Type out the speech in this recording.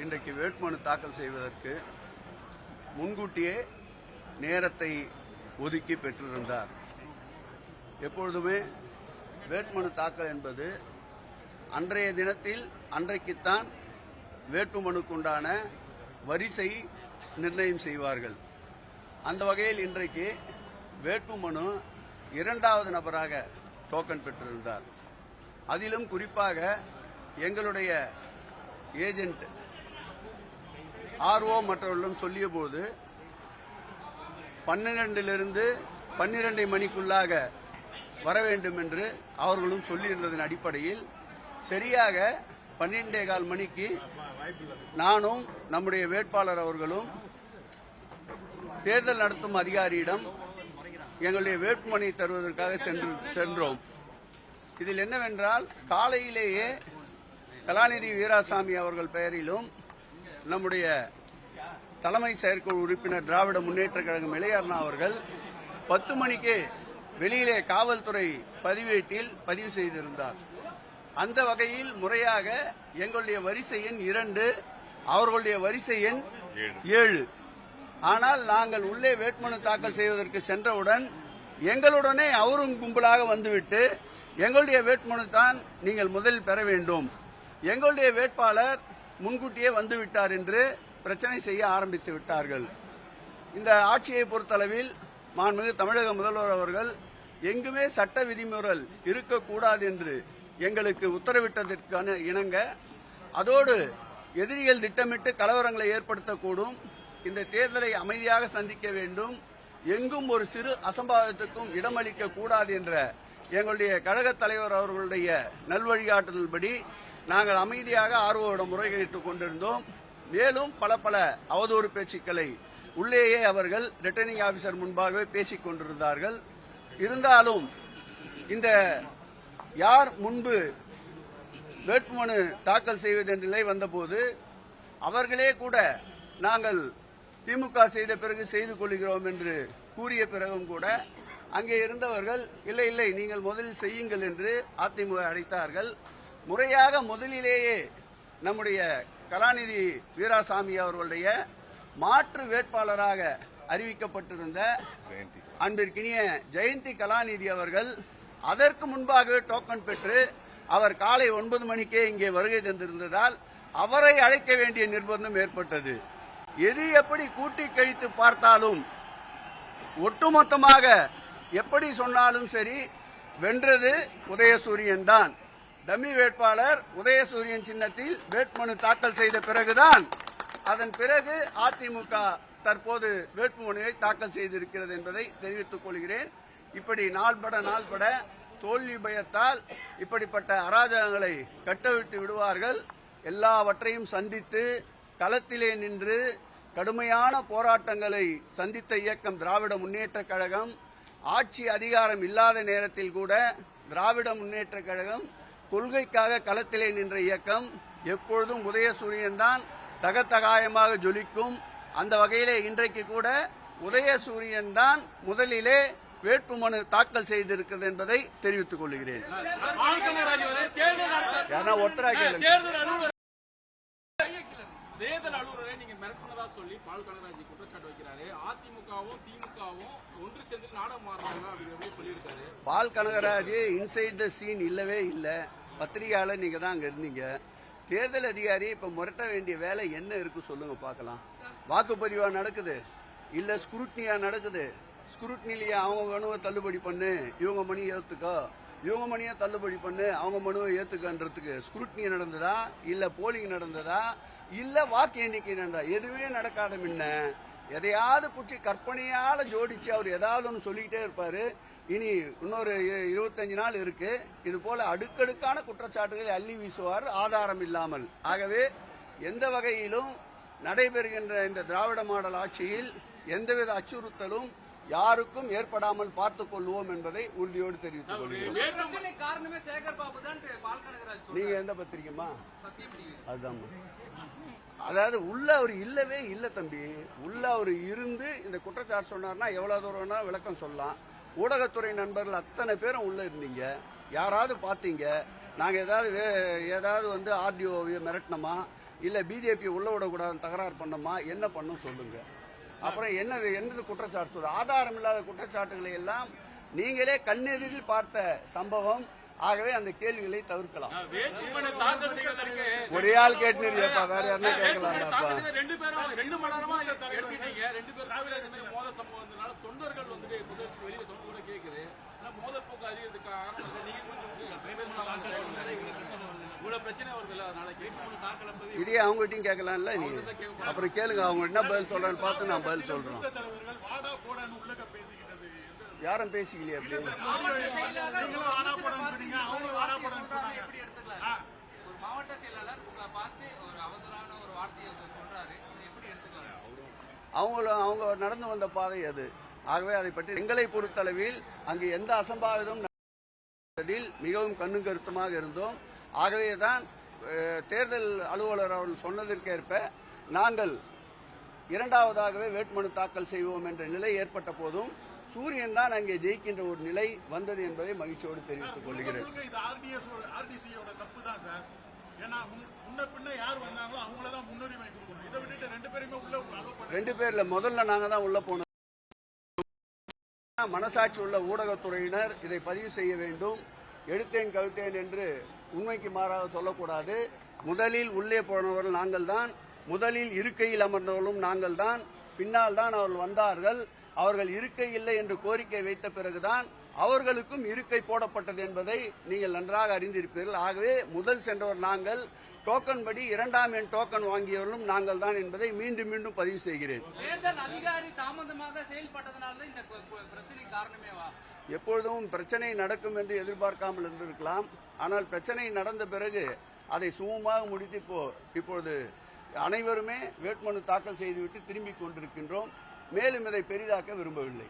இன்றைக்கு வேட்புமனு தாக்கல் செய்வதற்கு முன்கூட்டியே நேரத்தை ஒதுக்கி பெற்றிருந்தார். எப்பொழுதுமே வேட்புமனு தாக்கல் என்பது அன்றைய தினத்தில் அன்றைக்குத்தான் வேட்புமனுக்குண்டான வரிசை நிர்ணயம் செய்வார்கள். அந்த வகையில் இன்றைக்கு வேட்புமனு இரண்டாவது நபராக டோக்கன் பெற்றிருந்தார். அதிலும் குறிப்பாக எங்களுடைய ஏஜென்ட் ஆர்ஓ மற்றவர்களும் சொல்லிய போது பன்னிரண்டிலிருந்து பன்னிரண்டை மணிக்குள்ளாக வர வேண்டும் என்று அவர்களும் சொல்லியிருந்ததன் அடிப்படையில் சரியாக பன்னிரெண்டே கால் மணிக்கு நானும் நம்முடைய வேட்பாளர் அவர்களும் தேர்தல் நடத்தும் அதிகாரியிடம் எங்களுடைய வேட்புமனை தருவதற்காக சென்று சென்றோம். இதில் என்னவென்றால் காலையிலேயே கலாநிதி வீராசாமி அவர்கள் பெயரிலும் நம்முடைய தலைமை செயற்குழு உறுப்பினர் திராவிட முன்னேற்ற கழகம் இளையர்னா அவர்கள் பத்து மணிக்கு வெளியிலே காவல்துறை பதிவேட்டில் பதிவு செய்திருந்தார். அந்த வகையில் முறையாக எங்களுடைய வரிசை எண் இரண்டு அவர்களுடைய வரிசை எண் ஏழு. ஆனால் நாங்கள் உள்ளே வேட்புமனு தாக்கல் செய்வதற்கு சென்றவுடன் எங்களுடனே அவரும் கும்பலாக வந்துவிட்டு எங்களுடைய வேட்புமனு தான் நீங்கள் முதலில் பெற வேண்டும். எங்களுடைய வேட்பாளர் முன்கூட்டியே வந்துவிட்டார் என்று பிரச்சனை செய்ய ஆரம்பித்து விட்டார்கள். இந்த ஆட்சியை பொறுத்தளவில் மாண்புமிகு தமிழக முதல்வர் அவர்கள் எங்குமே சட்ட விதிமுறல் இருக்கக்கூடாது என்று எங்களுக்கு உத்தரவிட்டதற்கான இணங்க அதோடு எதிரிகள் திட்டமிட்டு கலவரங்களை ஏற்படுத்தக்கூடும். இந்த தேர்தலை அமைதியாக சந்திக்க வேண்டும். எங்கும் ஒரு சிறு அசம்பாவிதத்துக்கும் இடமளிக்க கூடாது என்ற எங்களுடைய கழகத் தலைவர் அவர்களுடைய நல்வழிகாட்டுதல்படி நாங்கள் அமைதியாக ஆர்வோட முறையிட்டுக் கொண்டிருந்தோம். மேலும் பல பல அவதூறு பேச்சுக்களை உள்ளேயே அவர்கள் ரிட்டர்னிங் ஆபீசர் முன்பாகவே பேசிக் கொண்டிருந்தார்கள். இருந்தாலும் இந்த யார் முன்பு வேட்புமனு தாக்கல் செய்வது நிலை வந்தபோது அவர்களே கூட நாங்கள் திமுக செய்த பிறகு செய்து கொள்கிறோம் என்று கூறிய பிறகும் கூட அங்கே இருந்தவர்கள் இல்லை இல்லை நீங்கள் முதலில் செய்யுங்கள் என்று அதிமுக அழைத்தார்கள். முறையாக முதலிலேயே நம்முடைய கலாநிதி வீராசாமி அவர்களுடைய மாற்று வேட்பாளராக அறிவிக்கப்பட்டிருந்த அன்பிற்கினிய ஜெயந்தி கலாநிதி அவர்கள் அதற்கு முன்பாகவே டோக்கன் பெற்று அவர் காலை ஒன்பது மணிக்கே இங்கே வருகை தந்திருந்ததால் அவரை அழைக்க வேண்டிய நிர்பந்தம் ஏற்பட்டது. எது எப்படி கூட்டி கழித்து பார்த்தாலும் ஒட்டுமொத்தமாக எப்படி சொன்னாலும் சரி வென்றது உதயசூரியன் தான். டம்மி வேட்பாளர் உதயசூரியன் சின்னத்தில் வேட்புமனு தாக்கல் செய்த பிறகுதான் அதன் பிறகு அதிமுக தற்போது வேட்புமனுவை தாக்கல் செய்திருக்கிறது என்பதை தெரிவித்துக் கொள்கிறேன். இப்படி நாள்பட நாள்பட தோல்வி பயத்தால் இப்படிப்பட்ட அராஜகங்களை கட்டவிழ்த்து விடுவார்கள். எல்லாவற்றையும் சந்தித்து களத்திலே நின்று கடுமையான போராட்டங்களை சந்தித்த இயக்கம் திராவிட முன்னேற்ற கழகம். ஆட்சி அதிகாரம் இல்லாத நேரத்தில் கூட திராவிட முன்னேற்ற கழகம் கொள்கைக்காக களத்திலே நின்ற இயக்கம் எப்பொழுதும் உதயசூரியன் தான் தகத்தகாயமாக ஜொலிக்கும். அந்த வகையிலே இன்றைக்கு கூட உதயசூரியன் தான் முதலிலே வேட்புமனு தாக்கல் செய்திருக்கிறது என்பதை தெரிவித்துக் கொள்கிறேன். தேர்தல் அலுவலர் நீங்க மிரட்டினதா சொல்லி பால் கனகராஜ் குற்றச்சாட்டு வைக்கிறாரு. அதிமுகவும் திமுகவும் ஒன்று சேர்ந்து நாடகம் சொல்லியிருக்காரு. Paul Kanagaraj inside the scene இல்லவே இல்லை. பத்திரிகையாளர் நீங்க தான் அங்க இருந்தீங்க. தேர்தல் அதிகாரி இப்ப முரட்ட வேண்டிய வேலை என்ன இருக்கு சொல்லுங்க பார்க்கலாம். வாக்குப்பதிவா நடக்குது. இல்ல ஸ்குருட்னியா நடக்குது. ஸ்குருட்னிலேயே அவங்க மனுவை தள்ளுபடி பண்ணு இவங்க மணி ஏத்துக்கோ. இவங்க மணியை தள்ளுபடி பண்ணு அவங்க மனுவை ஏத்துக்கன்றதுக்கு ஸ்குருட்னி நடந்ததா? இல்ல போலிங் நடந்ததா? இல்ல வாக்கு எண்ணிக்கை நடந்ததா? எதுவுமே நடக்காத முன்ன எதையாவது புற்றி கற்பனையால ஜோடிச்சு அவர் ஏதாவது ஒன்று சொல்லிக்கிட்டே இருப்பாரு. இனி இன்னொரு இருபத்தஞ்சு நாள் இருக்கு. இது போல அடுக்கடுக்கான குற்றச்சாட்டுகளை அள்ளி வீசுவார் ஆதாரம் இல்லாமல். ஆகவே எந்த வகையிலும் நடைபெறுகின்ற இந்த திராவிட மாடல் ஆட்சியில் எந்தவித அச்சுறுத்தலும் யாருக்கும் ஏற்படாமல் பார்த்துக் கொள்வோம் என்பதை உறுதியோடு தெரிவித்துக் சொல்றாரு. நீங்க எந்த டிவி. அதுதாம்மா. அதாவது உள்ள அவர் இல்லவே இல்லை தம்பி. உள்ள அவர் இருந்து இந்த குற்றச்சாட்டு சொன்னார்னா எவ்வளவு தூரம்னா விளக்கம் சொல்லலாம். ஊடகத்துறை நண்பர்கள் அத்தனை பேரும் உள்ள இருந்தீங்க. யாராவது பார்த்தீங்க? நாங்க ஏதாவது வே- ஏதாவது வந்து ஆர்டிஓ மிரட்டினோமா? இல்ல பிஜேபி உள்ள விடக்கூடாதுன்னு தகராறு பண்ணோமா? என்ன பண்ணும் சொல்லுங்க. அப்புறம் என்னது என்னது குற்றச்சாட்டு? ஆதாரம் இல்லாத குற்றச்சாட்டுகளை எல்லாம் நீங்களே கண்ணெதிரில் பார்த்த சம்பவம். ஆகவே அந்த கேள்விகளை தவிர்க்கலாம். ஒரே ஆள் கேட்டுருப்பா வேற யாருன்னா செய்த ரெண்டு பேரும் ரெண்டு மணி நேரமா ரெண்டு மாதிரி மோதல் சம்பவம் வந்ததுனால தொண்டர்கள் வெளியில சொல்ல கூட கேக்குது. ஆனா மோதல் போக்கு அதிகத்துக்கு காரணம் வந்து நீங்க இதே அவங்ககிட்டயும் கேட்கலாம்ல நீ? அப்புறம் கேளுங்க அவங்க என்ன பதில் சொல்றான்னு பார்த்து நான் பதில் சொல்றோம் யாரும் பேசிக்கலையே அப்படி. மாவட்ட செயலாளர் அவங்களும் உங்களை பார்த்து ஒரு ஒரு வார்த்தையை சொல்றாரு. எப்படி எடுத்துக்கலாம் அவங்க நடந்து வந்த பாதை அது. ஆகவே அதை பற்றி எங்களை பொறுத்தளவில் அங்கு எந்த அசம்பாவிதம் நடந்ததில் மிகவும் கண்ணும் கருத்துமாக இருந்தோம். ஆகவேதான் அஹ், தேர்தல் அலுவலர் அவர்கள் சொன்னதற்கேற்ப நாங்கள் இரண்டாவதாகவே வேட்புமனு தாக்கல் செய்வோம் என்ற நிலை ஏற்பட்ட போதும் சூரியன் தான் அங்கே ஜெயிக்கின்ற ஒரு நிலை வந்தது என்பதை மகிழ்ச்சியோடு தெரிவித்துக் கொள்கிறேன். ரெண்டு பேர்ல முதல்ல நாங்க தான் உள்ள போனோம். மனசாட்சி உள்ள ஊடகத்துறையினர் இதை பதிவு செய்ய வேண்டும். எடுத்தேன் கவித்தேன் என்று உண்மைக்கு மாறாக சொல்லக்கூடாது. முதலில் உள்ளே போனவர்கள் நாங்கள் தான் முதலில் இருக்கையில் அமர்ந்தவர்களும் நாங்கள் தான் பின்னால் தான் அவர்கள் வந்தார்கள். அவர்கள் இருக்கை இல்லை என்று கோரிக்கை வைத்த பிறகுதான் அவர்களுக்கும் இருக்கை போடப்பட்டது என்பதை நீங்கள் நன்றாக அறிந்திருப்பீர்கள். ஆகவே முதல் சென்றவர் நாங்கள் டோக்கன் படி இரண்டாம் எண் டோக்கன் வாங்கியவர்களும் நாங்கள் தான் என்பதை மீண்டும் மீண்டும் பதிவு செய்கிறேன். தேர்தல் அதிகாரி தாமதமாக செயல்பட்டதுனால இந்த பிரச்சனை காரணமேவா எப்பொழுதும் பிரச்சனை நடக்கும் என்று எதிர்பார்க்காமல் இருந்திருக்கலாம். ஆனால் பிரச்சனை நடந்த பிறகு அதை சுமூகமாக முடித்து இப்போ இப்பொழுது அனைவருமே வேட்புமனு தாக்கல் செய்துவிட்டு திரும்பிக் கொண்டிருக்கின்றோம். மேலும் இதை பெரிதாக்க விரும்பவில்லை.